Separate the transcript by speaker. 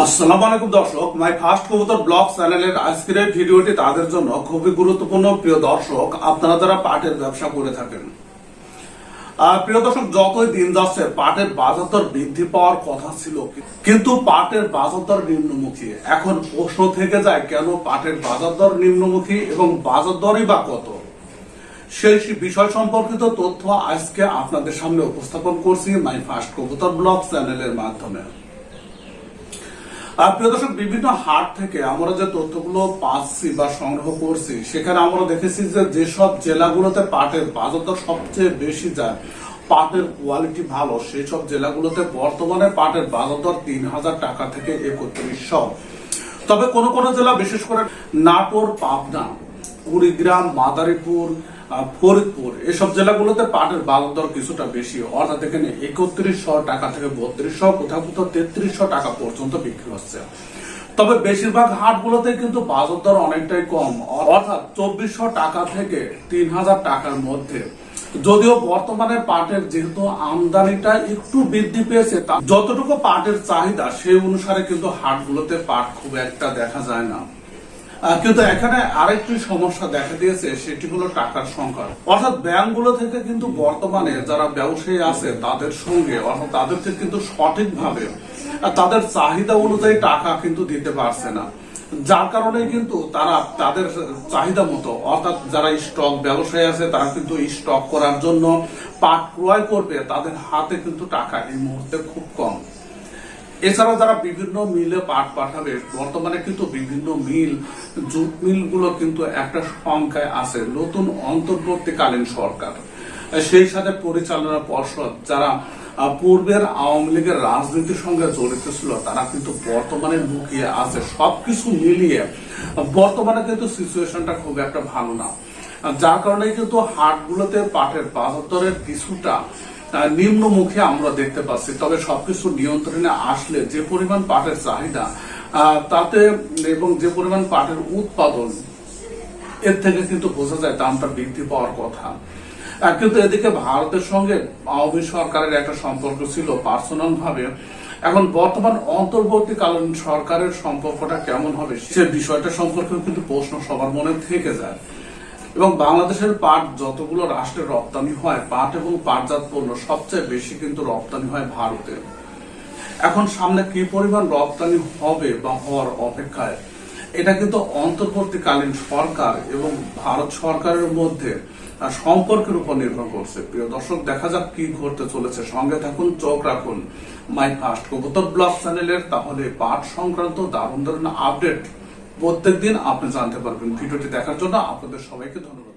Speaker 1: আসসালামু আলাইকুম দর্শক মাই ফার্স্ট কবুতর ব্লগ চ্যানেলের আজকের ভিডিওটি তাদের জন্য খুবই গুরুত্বপূর্ণ। প্রিয় দর্শক, আপনারা পাটের ব্যবসা করে থাকেন প্রিয় দর্শক, যতই দিন যাচ্ছে বাজার দর বৃদ্ধি পাওয়ার কথা ছিল, কিন্তু পাটের বাজার দর নিম্নমুখী। এখন প্রশ্ন থেকে যায়, কেন পাটের বাজার দর নিম্নমুখী এবং বাজার দরই বা কত? সেই বিষয় সম্পর্কিত তথ্য আজকে আপনাদের সামনে উপস্থাপন করছি মাই ফার্স্ট কবুতর ব্লগ চ্যানেলের মাধ্যমে। প্রিয় দর্শক, বিভিন্ন হাট থেকে আমরা যে তথ্যগুলো পাচ্ছি বা সংগ্রহ করছি, সেখানে আমরা দেখেছি যে জেলাগুলোতে পাটের বাজার দর সবচেয়ে বেশি যায়, পাটের কোয়ালিটি ভালো সেই সব জেলাগুলোতে বর্তমানে পাটের বাজার দর তিন হাজার টাকা থেকে একত্রিশশো। তবে কোন কোন জেলা, বিশেষ করে নাটোর, পাবনা, কুড়িগ্রাম, মাদারীপুর ফরিদপুর। এসব জেলাগুলোতে পাটের বাজার দর কিছুটা বেশি অর্থাৎ এখানে একত্রিশশো টাকা থেকে বত্রিশশো, কোথাও কোথাও তেত্রিশশো টাকা পর্যন্ত বিক্রি হচ্ছে। তবে বেশিরভাগ হাটগুলোতে কিন্তু বাজার দর অনেকটাই কম। অর্থাৎ চব্বিশশো টাকা থেকে তিন হাজার টাকার মধ্যে। যদিও বর্তমানে পাটের যেহেতু আমদানিটা একটু বৃদ্ধি পেয়েছে যতটুকু পাটের চাহিদা, সেই অনুসারে কিন্তু হাটগুলোতে পাট খুব একটা দেখা যায় না। কিন্তু এখানে আরেকটি সমস্যা দেখা দিয়েছে, সেটি হলো টাকার সংকট। অর্থাৎ ব্যাংকগুলো থেকে কিন্তু বর্তমানে যারা ব্যবসায়ী আছে, তাদের সঙ্গে, অর্থাৎ তাদেরকে কিন্তু সঠিকভাবে তাদের চাহিদা অনুযায়ী টাকা কিন্তু দিতে পারছে না। যার কারণে কিন্তু তারা তাদের চাহিদা মতো, অর্থাৎ যারা স্টক ব্যবসায়ী আছে, তারা কিন্তু স্টক করার জন্য পাট ক্রয় করবে, তাদের হাতে কিন্তু টাকা এই মুহূর্তে খুব কম। এছাড়া যারা বিভিন্ন মিলে পাট পাঠাবে, বর্তমানে কিন্তু বিভিন্ন মিল, জুট মিলগুলো কিন্তু একটা সংখ্যায় আছে, নতুন অন্তর্বর্তীকালীন সরকার। সেই সাথে পরিচালনা পর্ষদ, যারা পূর্বের আওয়ামী লীগের রাজনীতির সঙ্গে জড়িত ছিল, তারা কিন্তু বর্তমানে লুকিয়ে আছে। সবকিছু মিলিয়ে, বর্তমানে কিন্তু সিচুয়েশনটা খুব একটা ভালো না। যার কারণে কিন্তু হাটগুলোতে পাটের বাজার দরের কিছুটা নিম্নমুখী আমরা দেখতে পাচ্ছি। তবে সবকিছু নিয়ন্ত্রণে আসলে যে পরিমাণ পাটের চাহিদা তাতে এবং যে পরিমাণ পাটের উৎপাদন, এর থেকে কিন্তু বোঝা যায় দামটা বৃদ্ধি পাওয়ার কথা। কিন্তু এদিকে ভারতের সঙ্গে আওয়ামী সরকারের একটা সম্পর্ক ছিল পার্সোনাল ভাবে এখন বর্তমান অন্তর্বর্তীকালীন সরকারের সম্পর্কটা কেমন হবে সে বিষয়টা সম্পর্কেও কিন্তু প্রশ্ন সবার মনে থেকে যায়। এবং বাংলাদেশের পাট যতগুলো রাষ্ট্রে রপ্তানি হয়, পাট এবং পাটজাত পণ্য সবচেয়ে বেশি কিন্তু রপ্তানি হয় ভারতে। এখন সামনে কি পরিমাণ রপ্তানি হবে বা হওয়ার অপেক্ষায়, এটা কিন্তু অন্তর্বর্তীকালীন সরকার এবং ভারত সরকারের মধ্যে সম্পর্কের উপর নির্ভর করছে। প্রিয় দর্শক, দেখা যাক কি ঘটতে চলেছে। সঙ্গে থাকুন, চোখ রাখুন, মাই ফার্স্ট কবুতর ব্লগ চ্যানেলের তাহলে পাট সংক্রান্ত দারুণ দারুণ আপডেট প্রত্যেকদিন আপনি জানতে পারবেন ভিডিওটি দেখার জন্য আপনাদের সবাইকে ধন্যবাদ।